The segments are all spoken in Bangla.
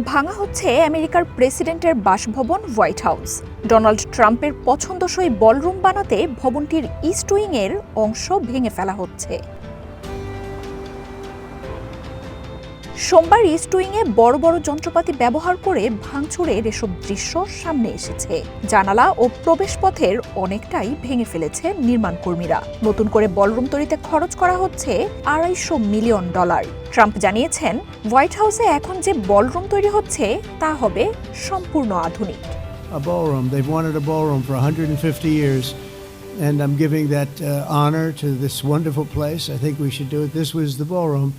ভাঙা হচ্ছে আমেরিকার প্রেসিডেন্টের বাসভবন হোয়াইট হাউস। ডোনাল্ড ট্রাম্পের পছন্দসই বলরুম বানাতে ভবনটির ইস্ট উইংয়ের অংশ ভেঙে ফেলা হচ্ছে। সোমবার ইস্ট উইংয়ে বড় বড় যন্ত্রপাতি ব্যবহার করে ভাঙচুরের এসব দৃশ্য সামনে এসেছে জানালা ও প্রবেশপথের অনেকটাই ভেঙে ফেলেছে নির্মাণ কর্মীরা নতুন করে বলরুম তৈরিতে খরচ করা হচ্ছে আড়াইশো মিলিয়ন ডলার ট্রাম্প জানিয়েছেন হোয়াইট হাউসে এখন যে বলরুম তৈরি হচ্ছে তা হবে সম্পূর্ণ আধুনিক a ballroom. They've wanted a ballroom for 150 years, and I'm giving that uh, honor to this wonderful place. I think we should do it. This was the ballroom,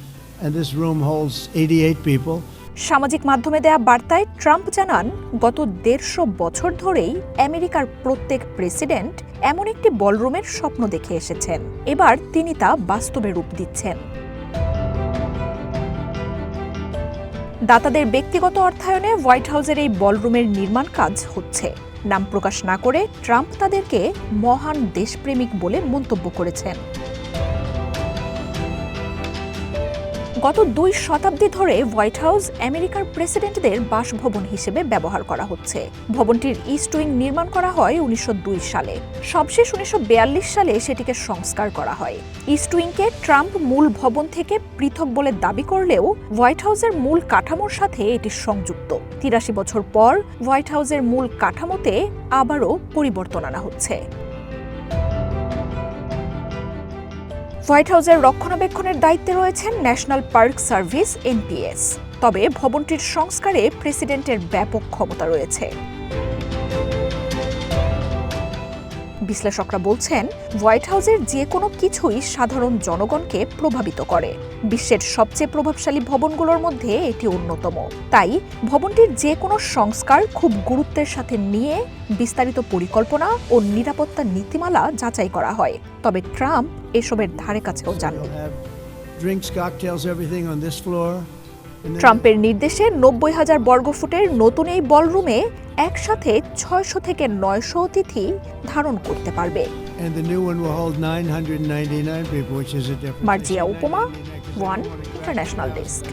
and this room holds 88 people. সামাজিক মাধ্যমে দেয়া বার্তায় ট্রাম্প জানান, গত দেড়শো বছর ধরেই আমেরিকার প্রত্যেক প্রেসিডেন্ট এমন একটি বলরুমের স্বপ্ন দেখে এসেছেন। এবার তিনি তা বাস্তবে রূপ দিচ্ছেন। দাতাদের ব্যক্তিগত অর্থায়নে হোয়াইট হাউসের এই বলরুমের নির্মাণ কাজ হচ্ছে। নাম প্রকাশ না করে ট্রাম্প তাদেরকে মহান দেশপ্রেমিক বলে মন্তব্য করেছেন। গত দুই শতাব্দী ধরে হোয়াইট হাউস আমেরিকার প্রেসিডেন্টদের বাসভবন হিসেবে ব্যবহার করা হচ্ছে। ভবনটির ইস্ট উইং নির্মাণ করা হয় উনিশশো দুই সালে। সবশেষ উনিশশো বিয়াল্লিশ সালে সেটিকে সংস্কার করা হয়। ইস্ট উইংকে ট্রাম্প মূল ভবন থেকে পৃথক বলে দাবি করলেও হোয়াইট হাউসের মূল কাঠামোর সাথে এটি সংযুক্ত। তিরাশি বছর পর হোয়াইট হাউসের মূল কাঠামোতে আবারও পরিবর্তন আনা হচ্ছে। হোয়াইট হাউসের রক্ষণাবেক্ষণের দায়িত্বে রয়েছেন ন্যাশনাল পার্ক সার্ভিস এনপিএস তবে ভবনটির সংস্কারে প্রেসিডেন্টের ব্যাপক ক্ষমতা রয়েছে। বিশ্লেষকরা বলছেন, হোয়াইট হাউসের যে কোনো কিছুই সাধারণ জনগণকে প্রভাবিত করে। বিশ্বের সবচেয়ে প্রভাবশালী ভবনগুলোর মধ্যে এটি অন্যতম। তাই ভবনটির যে কোনো সংস্কার খুব গুরুত্বের সাথে নিয়ে বিস্তারিত পরিকল্পনা ও নিরাপত্তা নীতিমালা যাচাই করা হয়। তবে ট্রাম্প এসবের ধারে কাছেও যান ট্রাম্পের নির্দেশে নব্বই হাজার বর্গফুটের নতুন এই বলরুমে একসাথে ছয়শো থেকে নয়শ অতিথি ধারণ করতে পারবে। মার্জিয়া উপমা ওয়ান ইন্টারন্যাশনাল ডেস্ক।